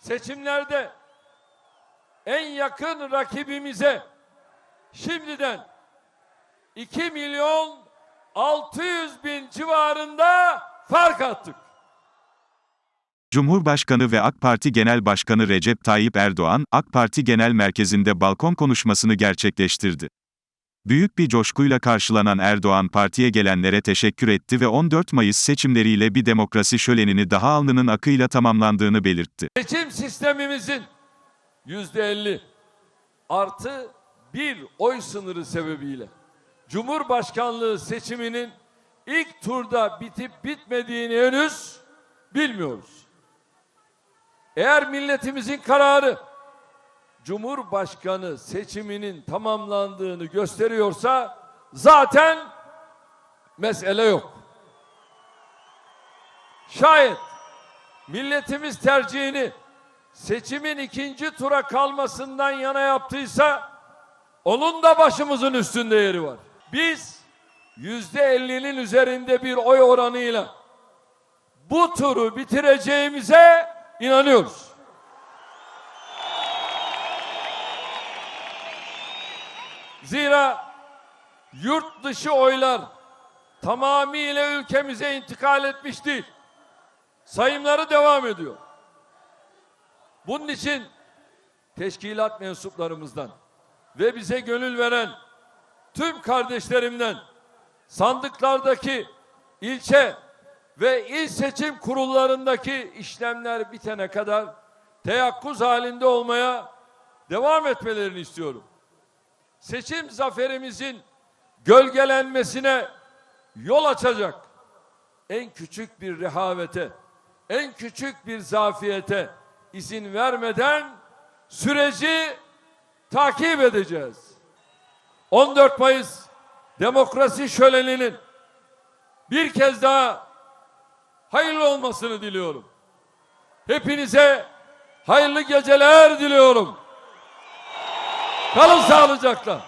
seçimlerde en yakın rakibimize şimdiden 2 milyon 600 bin civarında fark attık. Cumhurbaşkanı ve AK Parti Genel Başkanı Recep Tayyip Erdoğan, AK Parti Genel Merkezi'nde balkon konuşmasını gerçekleştirdi. Büyük bir coşkuyla karşılanan Erdoğan partiye gelenlere teşekkür etti ve 14 Mayıs seçimleriyle bir demokrasi şölenini daha alnının akıyla tamamlandığını belirtti. Seçim sistemimizin yüzde 50 artı bir oy sınırı sebebiyle Cumhurbaşkanlığı seçiminin ilk turda bitip bitmediğini henüz bilmiyoruz. Eğer milletimizin kararı Cumhurbaşkanı seçiminin tamamlandığını gösteriyorsa zaten mesele yok. Şayet milletimiz tercihini seçimin ikinci tura kalmasından yana yaptıysa onun da başımızın üstünde yeri var. Biz yüzde ellinin üzerinde bir oy oranıyla bu turu bitireceğimize inanıyoruz. Zira yurt dışı oylar tamamıyla ülkemize intikal etmiş değil. Sayımları devam ediyor. Bunun için teşkilat mensuplarımızdan ve bize gönül veren tüm kardeşlerimden sandıklardaki ilçe ve il seçim kurullarındaki işlemler bitene kadar teyakkuz halinde olmaya devam etmelerini istiyorum. Seçim zaferimizin gölgelenmesine yol açacak en küçük bir rehavete, en küçük bir zafiyete izin vermeden süreci takip edeceğiz. 14 Mayıs demokrasi şöleninin bir kez daha hayırlı olmasını diliyorum. Hepinize hayırlı geceler diliyorum. Kalın sağlıcakla.